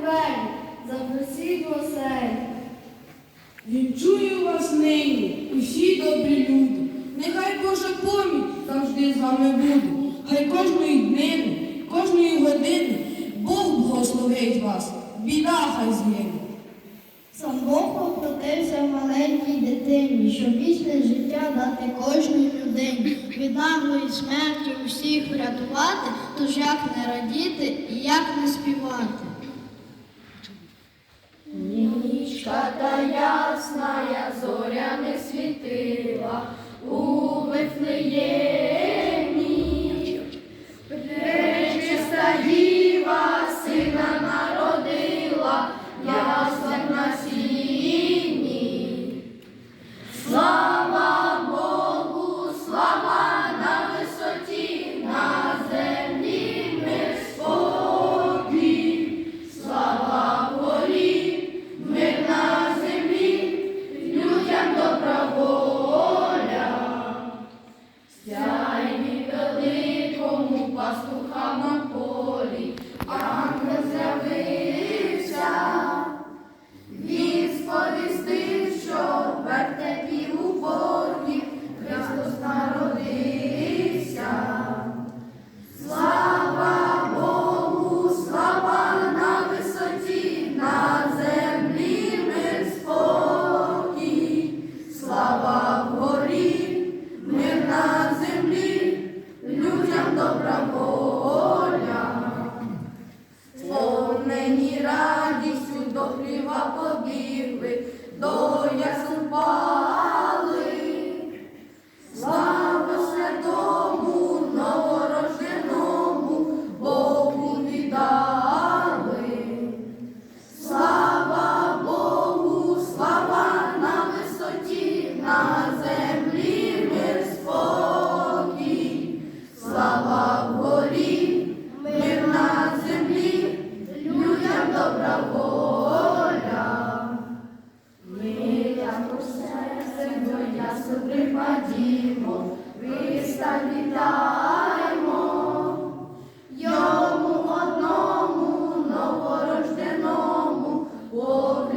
двері, запросіть в оселі. Вінчую вас нині, усі добрі люди. Нехай Божа поміч завжди з вами буде. Хай кожної днини, кожної години Бог благословить вас, біда хай зміни. Сам Бог поплатився маленькій дитині, щоб вічне життя дати кожній людині, від наглої ну смерті усіх врятувати, тож як не радіти і як не співати. Річка-та ясна, зоря не світила у Вифлеємі.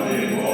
Ради.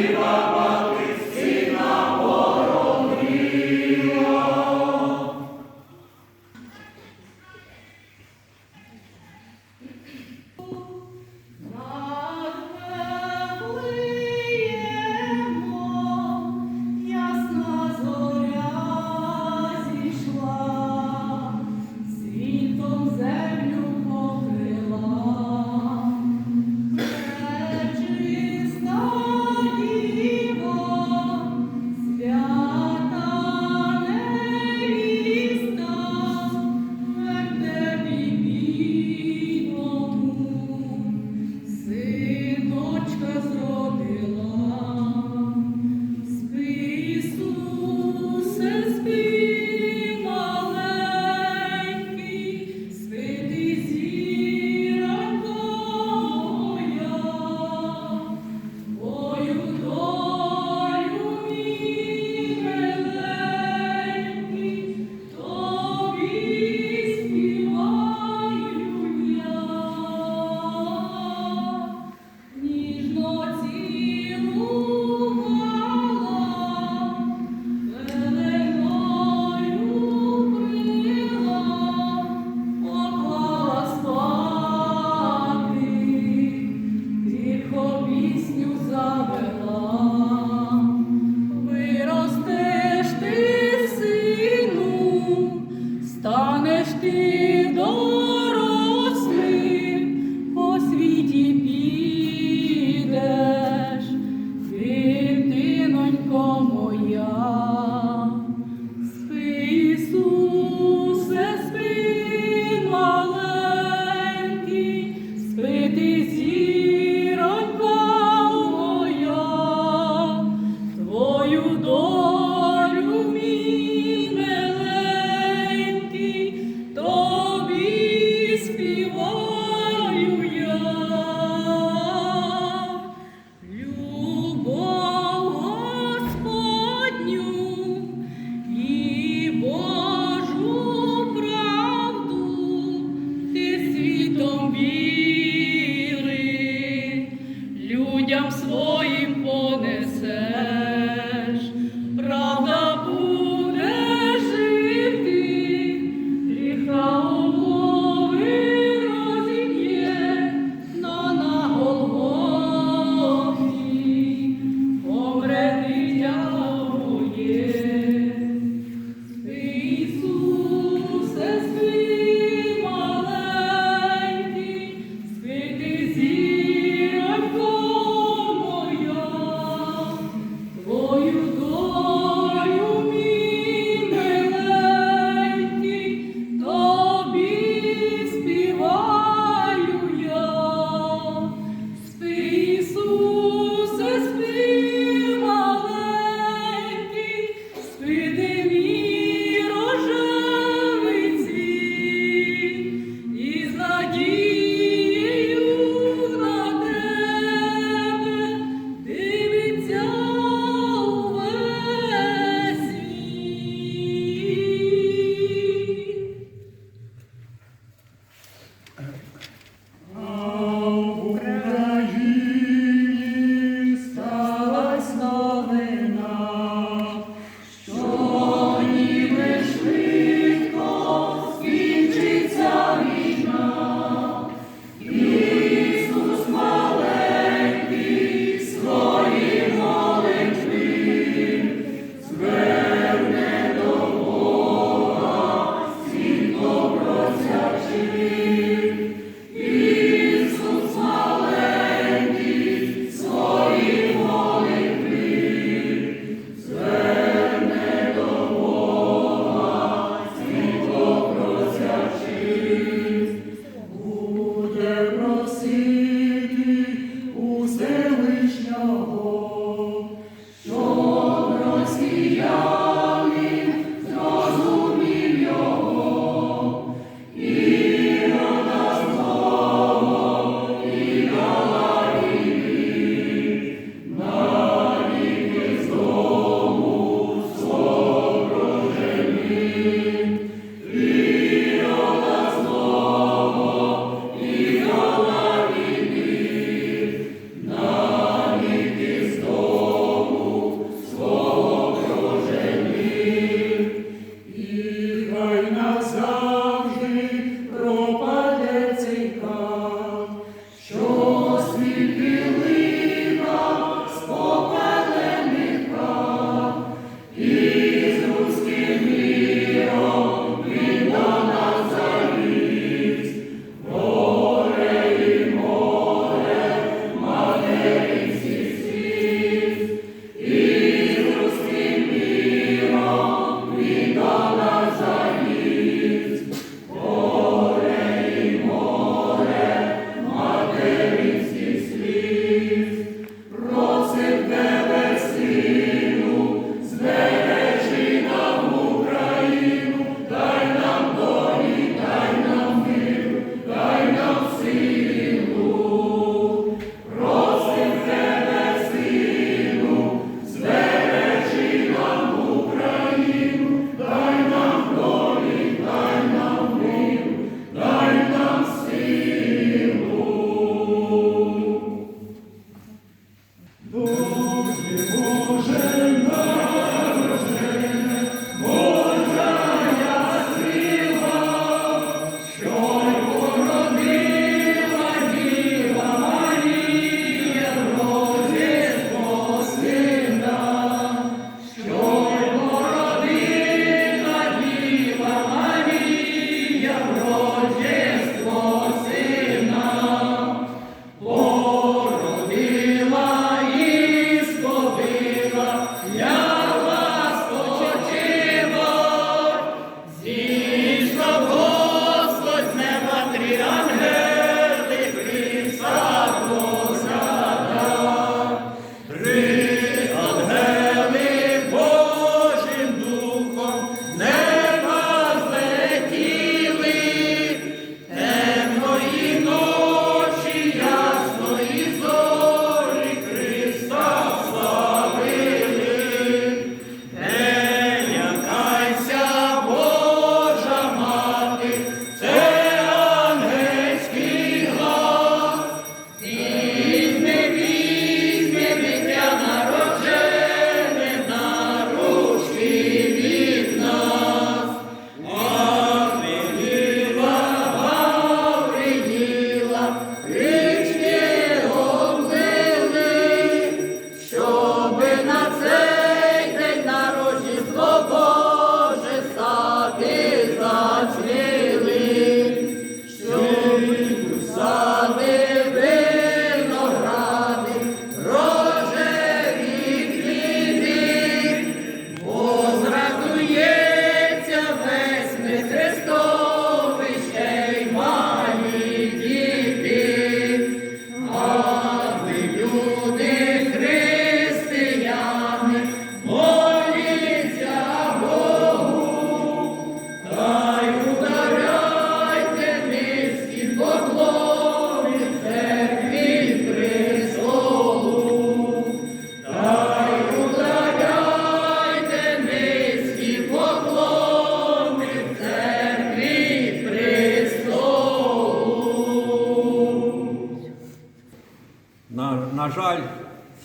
Shiva.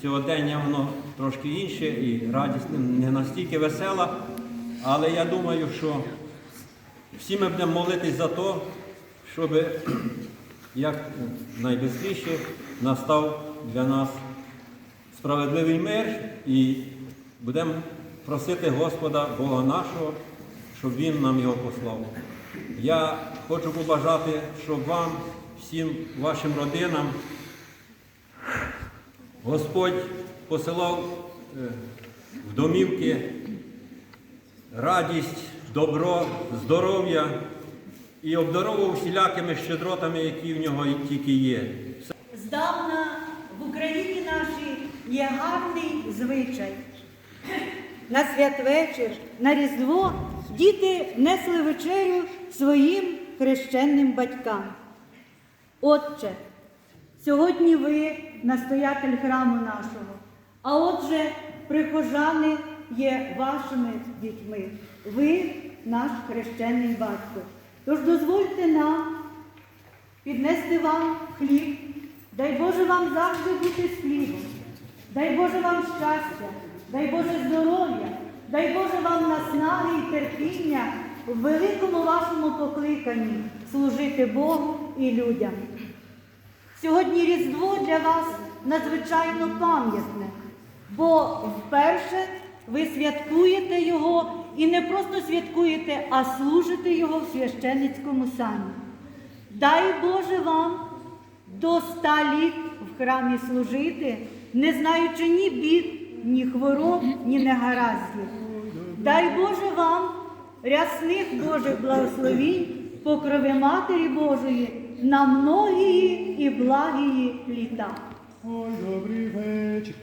Сьогодення воно трошки інше і радісне, не настільки веселе. Але я думаю, що всі ми будемо молитись за те, щоб як найбистріше настав для нас справедливий мир і будемо просити Господа Бога нашого, щоб Він нам його послав. Я хочу побажати, щоб вам, всім вашим родинам, Господь посилав е, в домівки радість, добро, здоров'я і обдаровував всілякими щедротами, які в нього тільки є. Здавна в Україні нашій є гарний звичай. На святвечір, на Різдво діти несли вечерю своїм хрещенним батькам. Отче, сьогодні ви настоятель храму нашого, а отже, прихожани є вашими дітьми. Ви наш хрещений батько. Тож дозвольте нам піднести вам хліб. Дай Боже вам завжди бути з хлібом. Дай Боже вам щастя, дай Боже здоров'я, дай Боже вам наснаги і терпіння в великому вашому покликанні служити Богу і людям. Сьогодні Різдво для вас надзвичайно пам'ятне, бо вперше ви святкуєте його і не просто святкуєте, а служите його в священницькому сані. Дай Боже вам до ста літ в храмі служити, не знаючи ні бід, ні хвороб, ні негараздів. Дай Боже вам рясних Божих благословінь, покрови Матері Божої на многії і благії літа. Ой, добрий вечір.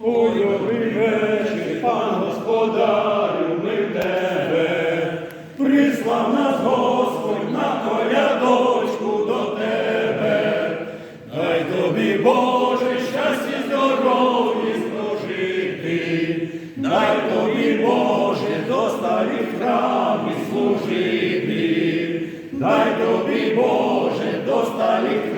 Ой, добрий вечір, пан господарю, ми в тебе. Прислав нас Господь на колядочку до тебе. Дай тобі, Боже, щастя, здоров'я служити. Дай тобі, Боже, до старих храмів служити. Дай тобі, Боже, до старих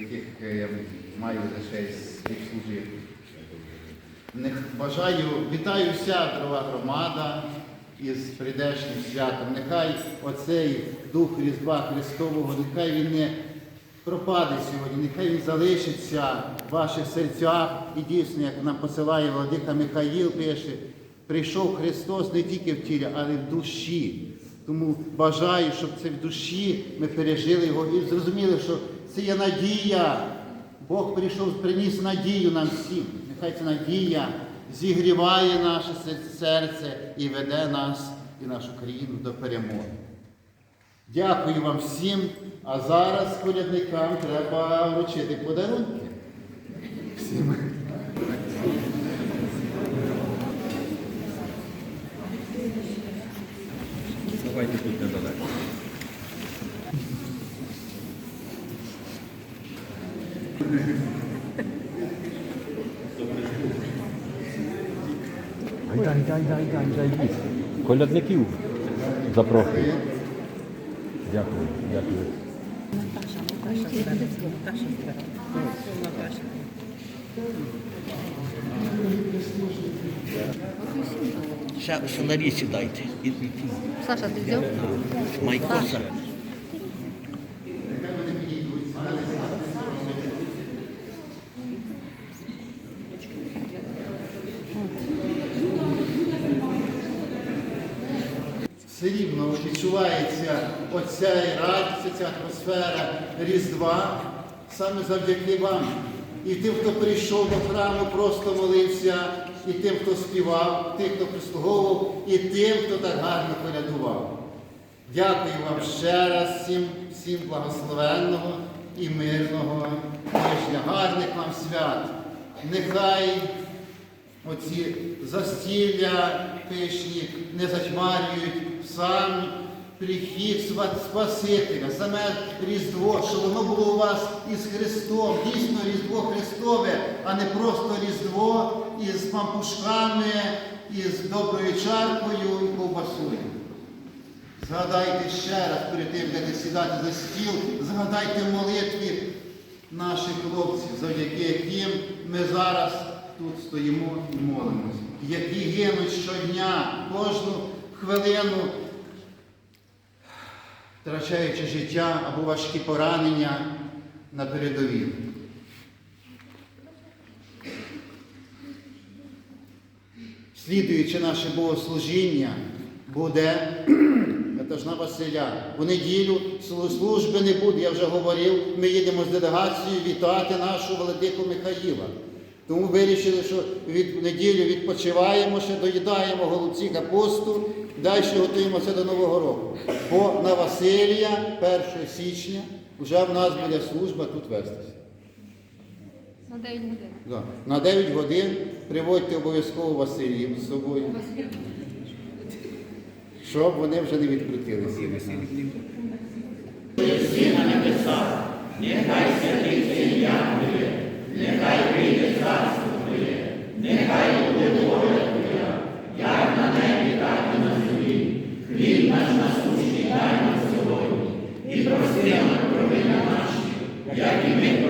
яких е, я маю за честь співслужити. Не- Бажаю, вітаю вся дорога громада із прийдешнім святом. Нехай оцей дух Різдва Христового, нехай він не пропаде сьогодні, нехай він залишиться в ваших серцях. І дійсно, як нам посилає Владика Михаїл, пише, прийшов Христос не тільки в тілі, але й в душі. Тому бажаю, щоб це в душі ми пережили його і зрозуміли, що це є надія. Бог прийшов, приніс надію нам всім. Нехай ця надія зігріває наше серце і веде нас і нашу країну до перемоги. Дякую вам всім. А зараз колядникам треба вручити подарунки. Всім. Давайте тут недалеко. дай, дай, дай, дай. Колядників запрошую. Дякую, дякую. Ще, ще на річі дайте. Саша, ти взяв? майкоса. Оця і радість, ця атмосфера Різдва саме завдяки вам. І тим, хто прийшов до храму, просто молився, і тим, хто співав, тим, хто прислуговував, і тим, хто так гарно колядував. Дякую вам ще раз всім, всім благословенного і мирного тижня. Гарних вам свят. Нехай оці застілля пишні не затьмарюють сам прихід Спасителя, саме Різдво, що воно було у вас із Христом, дійсно Різдво Христове, а не просто Різдво із пампушками, із доброю чаркою і ковбасою. Згадайте ще раз перед тим, як сідати за стіл, згадайте молитві наших хлопців, завдяки яким ми зараз тут стоїмо і молимось, які гинуть щодня, кожну хвилину, втрачаючи життя або важкі поранення на передовій. Слідуючи наше богослужіння, буде Катажна Василя. У неділю служби не буде, я вже говорив, ми їдемо з делегацією вітати нашого владику Михаїла. Тому вирішили, що від неділю відпочиваємо, ще доїдаємо голубці капусту, далі готуємося до Нового року. Бо на Василія 1 січня вже в нас буде служба тут вестися. На 9 годин. Да. На 9 годин приводьте обов'язково Василів з собою. Щоб вони вже не відкрутилися. Нехай буде воля e alimenta